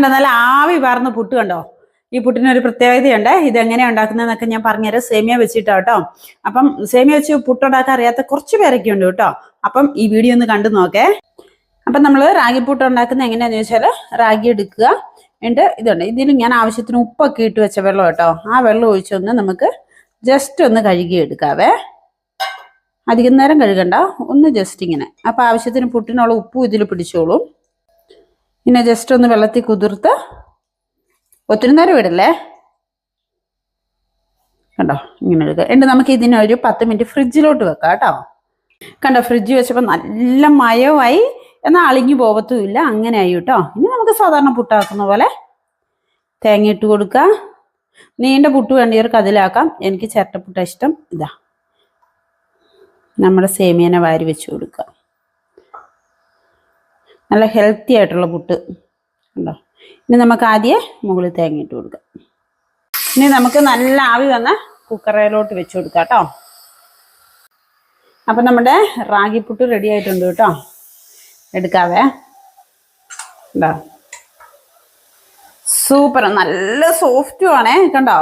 കണ്ടോ? നല്ല ആവി പാർന്ന പുട്ട് കണ്ടോ? ഈ പുട്ടിന് ഒരു പ്രത്യേകതയുണ്ട്. ഇതെങ്ങനെയാണ് ഉണ്ടാക്കുന്നതെന്നൊക്കെ ഞാൻ പറഞ്ഞുതരാം. സേമിയ വെച്ചിട്ടാ കേട്ടോ. അപ്പം സേമിയ വെച്ച് പുട്ടുണ്ടാക്കാൻ അറിയാത്ത കുറച്ച് പേരൊക്കെ ഉണ്ട് കേട്ടോ. അപ്പം ഈ വീഡിയോ ഒന്ന് കണ്ടു നോക്കേ. അപ്പം നമ്മൾ റാഗി പുട്ട് ഉണ്ടാക്കുന്നത് എങ്ങനെയാന്ന് വെച്ചാൽ റാഗി എടുക്കുക. എന്നിട്ട് ഇതുണ്ട്. ഇതിൽ ഞാൻ ആവശ്യത്തിന് ഉപ്പൊക്കെ ഇട്ട് വെച്ച വെള്ളം കേട്ടോ. ആ വെള്ളം ഒഴിച്ചൊന്ന് നമുക്ക് ജസ്റ്റ് ഒന്ന് കഴുകി എടുക്കാവേ. അധികം നേരം കഴുകണ്ട. ഒന്ന് ജസ്റ്റ് ഇങ്ങനെ. അപ്പം ആവശ്യത്തിന് പുട്ടിനുള്ള ഉപ്പും ഇതിൽ പിടിച്ചോളും. പിന്നെ ജസ്റ്റ് ഒന്ന് വെള്ളത്തിൽ കുതിർത്ത് ഒത്തിരി നേരം ഇടല്ലേ? കണ്ടോ? ഇങ്ങനെ എടുക്കുക എന്നിട്ട് നമുക്ക് ഇതിനൊരു പത്ത് മിനിറ്റ് ഫ്രിഡ്ജിലോട്ട് വെക്കാം കേട്ടോ. കണ്ടോ ഫ്രിഡ്ജ് വെച്ചപ്പോൾ നല്ല മയമായി എന്നാൽ അളിഞ്ഞു പോകത്തുമില്ല അങ്ങനെ ആയി കേട്ടോ. ഇനി നമുക്ക് സാധാരണ പുട്ടാക്കുന്ന പോലെ തേങ്ങ ഇട്ട് കൊടുക്കുക. നീണ്ട പുട്ട് വേണ്ടിയവർക്ക് അതിലാക്കാം എനിക്ക് ചിരട്ടപ്പുട്ട ഇഷ്ടം. ഇതാ. നമ്മുടെ സേമിയനെ വാരി വെച്ച് കൊടുക്കുക. നല്ല ഹെൽത്തി ആയിട്ടുള്ള പുട്ട്. ഉണ്ടോ ഇനി നമുക്ക് ആദ്യം മുകളിൽ തേങ്ങ ഇട്ട് കൊടുക്കാം. ഇനി നമുക്ക് നല്ല ആവി വന്ന കുക്കറയിലോട്ട് വെച്ച് കൊടുക്കാം കേട്ടോ. അപ്പം നമ്മുടെ റാഗിപ്പുട്ട് റെഡി ആയിട്ടുണ്ട് കേട്ടോ. എടുക്കാവേ. ഉണ്ടോ സൂപ്പർ നല്ല സോഫ്റ്റും ആണേ കണ്ടോ?